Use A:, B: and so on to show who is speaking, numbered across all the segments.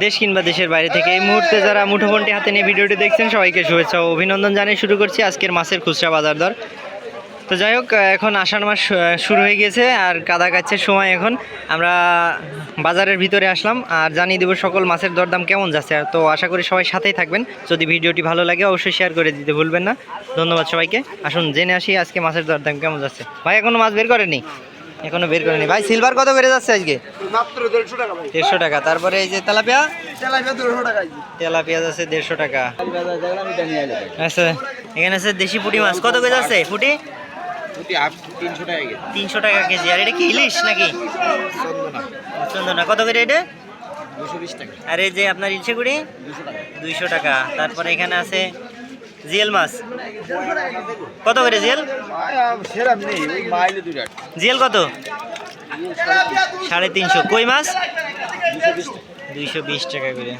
A: দেশ কিংবা দেশের বাইরে থেকে এই মুহূর্তে যারা মুঠোফোনটি হাতে নিয়ে ভিডিওটি দেখছেন, সবাইকে শুভেচ্ছা ও অভিনন্দন জানিয়ে শুরু করছি আজকের মাছের খুচরা বাজার দর। তো যাই হোক, এখন আষাঢ় মাস শুরু হয়ে গেছে আর কাদা কাচ্ছের সময় এখন। আমরা বাজারের ভিতরে আসলাম আর জানিয়ে দেবো সকল মাছের দরদাম কেমন যাচ্ছে। তো আশা করি সবাই সাথেই থাকবেন। যদি ভিডিওটি ভালো লাগে, অবশ্যই শেয়ার করে দিতে ভুলবেন না। ধন্যবাদ সবাইকে। আসুন, জেনে আসি আজকে মাছের দরদাম কেমন যাচ্ছে। ভাই, এখনও মাছ বের করেনি এখনও বের করেনি। ভাই সিলভার কত বেড়ে যাচ্ছে আজকে?
B: মাত্র দেড়শো টাকা ভাই।
A: দেড়শো টাকা। তারপরে এই যে তেলাপিয়া?
B: তেলাপিয়া দুশো টাকা
A: তেলাপিয়া আছে দেড়শো টাকা। আচ্ছা এখানে আছে দেশি পুঁটি মাছ। কত করে যাচ্ছে? পুঁটি?
B: তিনশো টাকা গেছে
A: তিনশো টাকা কেজি। আর এটা কি ইলিশ নাকি?
B: চন্দনা।
A: চন্দনা কত করে এটা? আর এই যে আপনার ইলশে কুড়ি
B: দুশো টাকা।
A: দুইশো টাকা। তারপরে এখানে আছে জিএল মাছ? কত করে
B: টাকা
A: জিএল কত? সাড়ে তিনশো। কই মাছ? দুইশো বিশ টাকা করে।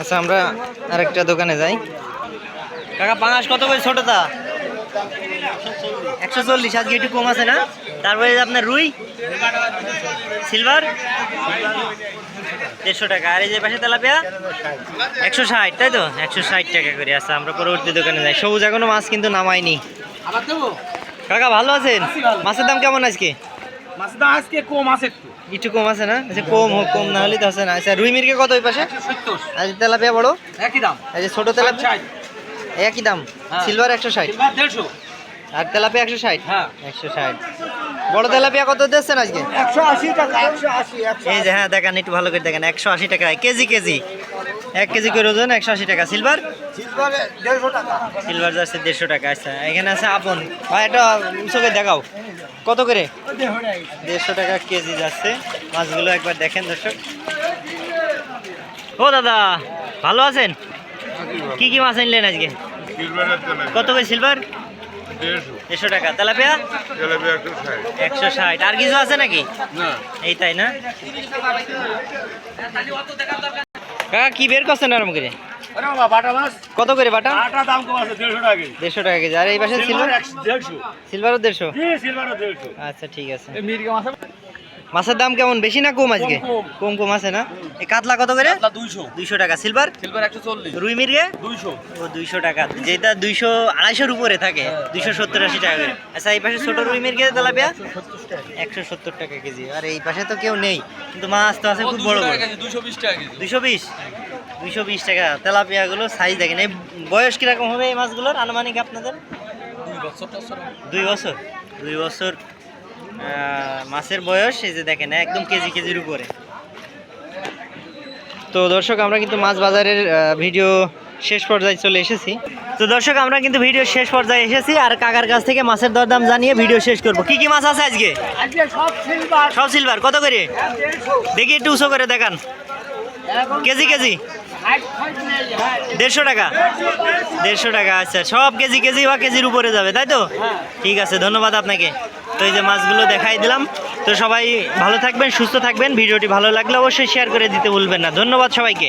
A: আচ্ছা আমরা আরেকটা দোকানে যাই। কাকা, পাঙাশ কত করে ছোটটা একশো চল্লিশ। আজকে একটু কম আছে না? তারপরে আপনার রুই? সিলভার দেড়শো টাকা। আর এই যে পাশে তেলাপিয়া? একশো ষাট তাই তো? একশো ষাট টাকা করে। আচ্ছা আমরা পরবর্তী দোকানে যাই। সবুজ এখনও মাছ কিন্তু নামাইনি কাকা ভালো আছেন? মাছের দাম কেমন আজকে?
B: মাছের দাম আজকে কম আছে একটু।
A: কম আছে না? আচ্ছা কম হোক কম না হলে তো আছে না। আচ্ছা রুই মির্গে কত ওই পাশে? তেলাপিয়া বড়?
B: একই দাম।
A: এই ছোট তেলাপিয়া? একই দাম।
B: হ্যাঁ।
A: সিলভার একশো ষাট। আর তেলাপিয়া একশো ষাট?
B: হ্যাঁ।
A: একশো ষাট। বড় তেলাপিয়া কত দিচ্ছেন আজকে?
B: একশো আশি টাকা একশো আশি
A: এই যে হ্যাঁ দেখেন একটু ভালো করে দেখেন একশো আশি টাকা কেজি কেজি। এক কেজি করে ওজন একশো আশি টাকা। সিলভার?
B: সিলভারে দেড়শো টাকা।
A: সিলভার যাচ্ছে দেড়শো টাকা আচ্ছা। এখানে আছে আপন। ভাই এটা উঁচুকে দেখাও। কত করে? দেড়শো টাকা কেজি যাচ্ছে। মাছগুলো একবার দেখেন দর্শক। ও দাদা ভালো আছেন? কি কি মাছ আনলেন আজকে? কত করে সিলভার?
C: দেড়শো।
A: টাকা। তেলাপিয়া?
C: একশো ষাট।
A: আর কিছু আছে নাকি?
C: না।
A: এই তাই না? কাকা কি বের করছেন আরাম করে?
B: আরে বাবা বাটা মাছ।
A: কত করে বাটা?
B: বাটা দাম কম আছে দেড়শো টাকা কেজি।
A: দেড়শো টাকা কেজি। আর এই পাশে সিলভার সিলভারও দেড়শো। আচ্ছা ঠিক আছে।
B: এই মির্গা মাছ
A: মাছের দাম কেমন? বেশি না কম আজকে?
B: কম,
A: কম। আছে না? এই কাতলা কত করে?
B: দুইশো।
A: দুইশো টাকা। সিলভার?
B: সিলভার একশো চল্লিশ।
A: রুই মির্গে?
B: দুইশো।
A: ও দুইশো টাকা। যেটা দুইশো আড়াইশোর উপরে থাকে দুইশো সত্তর আশি টাকা করে। আচ্ছা এই পাশে ছোট রুই মির্গে তেলাপিয়া? একশো সত্তর টাকা কেজি। আর এই পাশে তো কেউ নেই কিন্তু মাছ তো আছে খুব বড়
B: দুশো বিশ টাকা
A: দুইশো বিশ? দুইশো বিশ টাকা। তেলাপিয়াগুলো সাইজ দেখেন। এই বয়স কীরকম হবে এই মাছগুলোর? আনুমানিক আপনাদের?
B: দুই বছর
A: দুই বছর। দুই বছর মাছের বয়স এই যে দেখেন একদম কেজি কেজির উপরে। তো দর্শক আমরা কিন্তু মাছ বাজারের ভিডিও শেষ পর্যায়ে চলে এসেছি। তো দর্শক আমরা কিন্তু ভিডিও শেষ পর্যায়ে এসেছি আর কাকার কাছ থেকে মাছের দরদাম জানিয়ে ভিডিও শেষ করব। কি কি মাছ আছে আজকে?
B: সব সিলভার
A: কত করে? দেখি একটু উঁচু করে দেখান। K K?
B: হ্যাঁ
A: দেড়শো টাকা? দেড়শো টাকা আচ্ছা। সব কেজি কেজি বা কেজির উপরে যাবে তাই তো? ঠিক আছে ধন্যবাদ আপনাকে। তো এই যে মাছগুলো দেখাই দিলাম। তো সবাই ভালো থাকবেন, সুস্থ থাকবেন। ভিডিওটি ভালো লাগলে অবশ্যই শেয়ার করে দিতে ভুলবেন না। ধন্যবাদ সবাইকে।